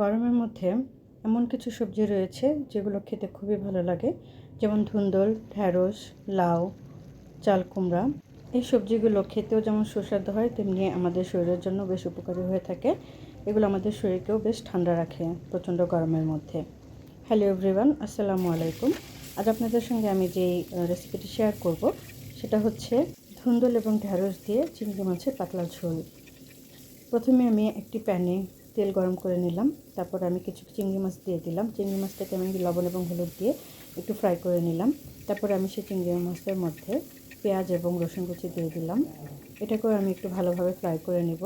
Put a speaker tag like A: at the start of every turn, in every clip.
A: গরমের মধ্যে এমন কিছু সবজি রয়েছে যেগুলো খেতে খুবই ভালো লাগে। যেমন ধুন্দল, ঢ্যাঁড়স, লাউ, চাল কুমড়া। এই সবজিগুলো খেতেও যেমন সুস্বাদু হয়, তেমনি আমাদের শরীরের জন্য বেশ উপকারী হয়ে থাকে। এগুলো আমাদের শরীরকেও বেশ ঠান্ডা রাখে প্রচণ্ড গরমের মধ্যে। হ্যালো এভরিওয়ান, আসসালামু আলাইকুম। আজ আপনাদের সঙ্গে আমি যেই রেসিপিটি শেয়ার করব, সেটা হচ্ছে ধুন্দল এবং ঢ্যাঁড়স দিয়ে চিংড়ি মাছের পাতলা ঝোল। প্রথমে আমি একটি প্যানে তেল গরম করে নিলাম। তারপর আমি কিছু চিংড়ি মাছ দিয়ে দিলাম। চিংড়ি মাছটাকে আমি লবণ এবং হলুদ দিয়ে একটু ফ্রাই করে নিলাম। তারপর আমি সেই চিংড়ি মাছের মধ্যে পেঁয়াজ এবং রসুন কুচি দিয়ে দিলাম। এটাকেও আমি একটু ভালোভাবে ফ্রাই করে নিব।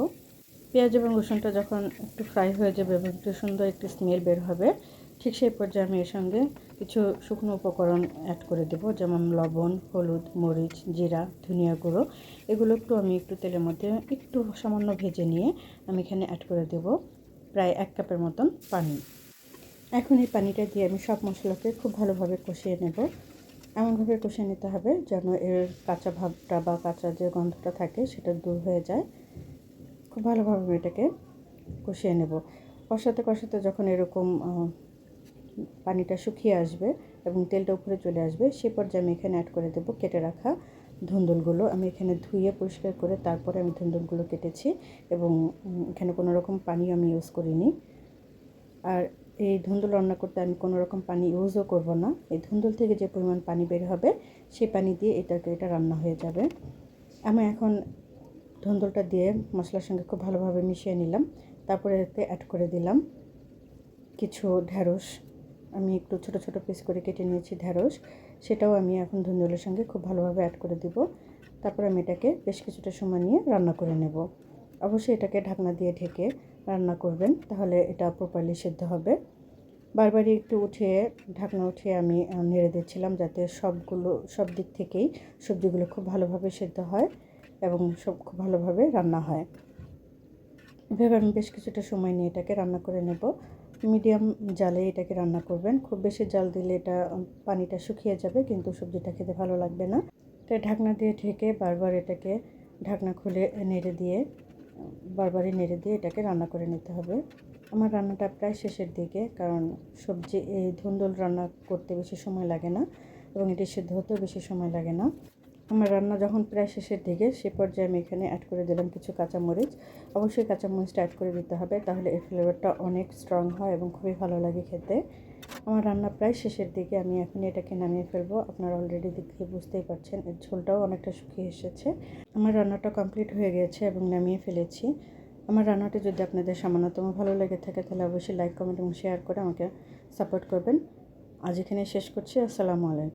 A: পেঁয়াজ এবং রসুনটা যখন একটু ফ্রাই হয়ে যাবে এবং একটু সুন্দর একটি স্মেল বের হবে, ঠিক সেই পর্যায়ে আমি এর সঙ্গে কিছু শুকনো উপকরণ অ্যাড করে দেবো। যেমন লবণ, হলুদ, মরিচ, জিরা, ধনিয়া গুঁড়ো। এগুলো একটু আমি একটু তেলের মধ্যে একটু সামান্য ভেজে নিয়ে আমি এখানে অ্যাড করে দেব। প্রায় এক কাপের মতন পানি। এখন এই পানিটা দিয়ে আমি সব মশলাকে খুব ভালোভাবে কষিয়ে নেব। এমনভাবে কষিয়ে নিতে হবে যেন এর কাঁচা ভাবটা বা কাঁচা যে গন্ধটা থাকে সেটা দূর হয়ে যায়। খুব ভালোভাবে আমি এটাকে কষিয়ে নেব। কষাতে কষাতে যখন এরকম পানিটা শুকিয়ে আসবে এবং তেলটা উপরে চলে আসবে, সে পর্যায়ে আমি এখানে অ্যাড করে দেবো কেটে রাখা ধুন্দুলগুলো আমি এখানে ধুয়ে পরিষ্কার করে তারপরে আমি ধুন্দুলগুলো কেটেছি এবং এখানে কোনো রকম পানি আমি ইউজ করিনি। আর এই ধুন্দুল রান্না করতে আমি কোনো রকম পানি ইউজও করব না। এই ধুন্দুল থেকে যে পরিমাণ পানি বের হবে, সেই পানি দিয়ে এটাকে, এটা রান্না হয়ে যাবে। আমি এখন ধুন্দুলটা দিয়ে মশলার সঙ্গে খুব ভালোভাবে মিশিয়ে নিলাম। তারপরে এতে অ্যাড করে দিলাম কিছু ঢ্যাঁড়স আমি একটু ছোট ছোট পিস করে কেটে নিয়েছি ঢ্যাঁড়স সেটাও আমি এখন ধুন্দুলের সঙ্গে খুব ভালোভাবে অ্যাড করে দিব। তারপর আমি এটাকে বেশ কিছুটা সময় নিয়ে রান্না করে নেব। অবশ্যই এটাকে ঢাকনা দিয়ে ঢেকে রান্না করবেন, তাহলে এটা প্রপারলি সেদ্ধ হবে। বারবারই একটু উঠিয়ে, ঢাকনা উঠিয়ে আমি নেড়ে দিচ্ছিলাম যাতে সবগুলো, সব দিক থেকেই সবজিগুলো খুব ভালোভাবে সেদ্ধ হয় এবং সব খুব ভালোভাবে রান্না হয়। এভাবে আমি বেশ কিছুটা সময় নিয়ে এটাকে রান্না করে নেব। মিডিয়াম জালে এটাকে রান্না করবেন। খুব বেশি জাল দিলে এটা পানিটা শুকিয়ে যাবে, কিন্তু সবজিটা খেতে ভালো লাগবে না। তাই ঢাকনা দিয়ে ঢেকে বারবার এটাকে ঢাকনা খুলে নেড়ে দিয়ে, বারবারই নেড়ে দিয়ে এটাকে রান্না করে নিতে হবে। আমার রান্নাটা প্রায় শেষের দিকে, কারণ সবজি, এই ধুন্দুল রান্না করতে বেশি সময় লাগে না এবং এটি সিদ্ধ হতেও বেশি সময় লাগে না। আমার রান্না যখন প্রায় শেষের দিকে, সে পর্যায়ে আমি এখানে অ্যাড করে দিলাম কিছু কাঁচামরিচ। অবশ্যই কাঁচামরিচটা অ্যাড করে দিতে হবে, তাহলে এর ফ্লেভারটা অনেক স্ট্রং হয় এবং খুবই ভালো লাগে খেতে। আমার রান্না প্রায় শেষের দিকে, আমি এখন এটাকে নামিয়ে ফেলব। আপনারা অলরেডি দেখে বুঝতেই পারছেন, এর ঝোলটাও অনেকটা শুকিয়ে এসেছে। আমার রান্নাটা কমপ্লিট হয়ে গেছে এবং নামিয়ে ফেলেছি। আমার রান্নাটি যদি আপনাদের সামান্যতম ভালো লেগে থাকে, তাহলে অবশ্যই লাইক কমেন্ট এবং শেয়ার করে আমাকে সাপোর্ট করবেন। আজ এখানে শেষ করছি, আসসালামু আলাইকুম।